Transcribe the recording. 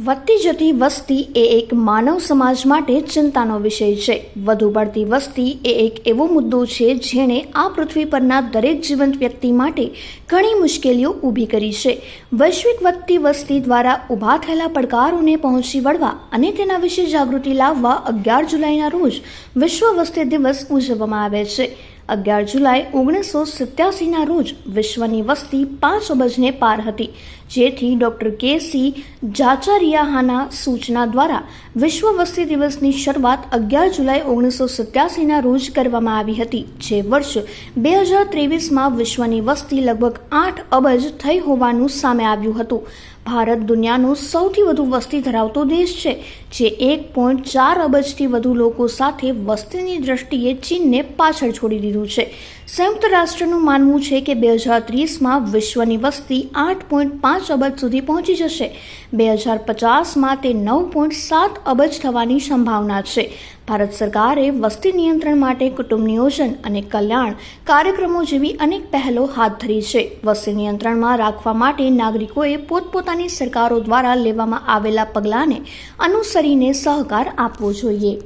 વધતી જતી વસ્તી એ એક માનવ સમાજ માટે ચિંતાનો વિષય છે. વધુ પડતી વસ્તી એ એક એવો મુદ્દો છે જેણે આ પૃથ્વી પરના દરેક જીવંત વ્યક્તિ માટે ઘણી મુશ્કેલીઓ ઊભી કરી છે. વૈશ્વિક વધતી વસ્તી દ્વારા ઊભા થયેલા પડકારોને પહોંચી વળવા અને તેના વિશે જાગૃતિ લાવવા અગિયાર જુલાઈના રોજ વિશ્વ વસ્તી દિવસ ઉજવવામાં આવે છે. અગિયાર જુલાઈ ઓગણીસો સત્યાસીના રોજ વિશ્વની વસ્તી પાંચ અબજને પાર હતી, જેથી ડૉક્ટર કે સી જાચારિયાહાના સૂચના દ્વારા વિશ્વ વસ્તી દિવસની શરૂઆત અગિયાર જુલાઈ ઓગણીસો સત્યાસીના રોજ કરવામાં આવી હતી, જે વર્ષ બે હજાર ત્રેવીસમાં વિશ્વની વસ્તી લગભગ આઠ અબજ થઈ હોવાનું સામે આવ્યું હતું. ભારત દુનિયાનો સૌથી વધુ વસ્તી ધરાવતો દેશ છે, જે એક પોઈન્ટ ચાર અબજથી વધુ લોકો સાથે વસ્તીની દ્રષ્ટિએ ચીનને પાછળ છોડી દીધું છે. સંયુક્ત રાષ્ટ્રનું માનવું છે કે બે હજાર ત્રીસમાં વિશ્વની વસ્તી આઠ પોઈન્ટ પાંચ અબજ સુધી પહોંચી જશે. બે હજાર પચાસમાં તે નવ પોઈન્ટ સાત અબજ થવાની સંભાવના છે. ભારત સરકારે વસ્તી નિયંત્રણ માટે કુટુંબ નિયોજન અને કલ્યાણ કાર્યક્રમો જેવી અનેક પહેલો હાથ ધરી છે. વસ્તી નિયંત્રણમાં રાખવા માટે નાગરિકોએ પોતપોતાની સરકારો દ્વારા લેવામાં આવેલા પગલાંને અનુસરીને સહકાર આપવો જોઈએ.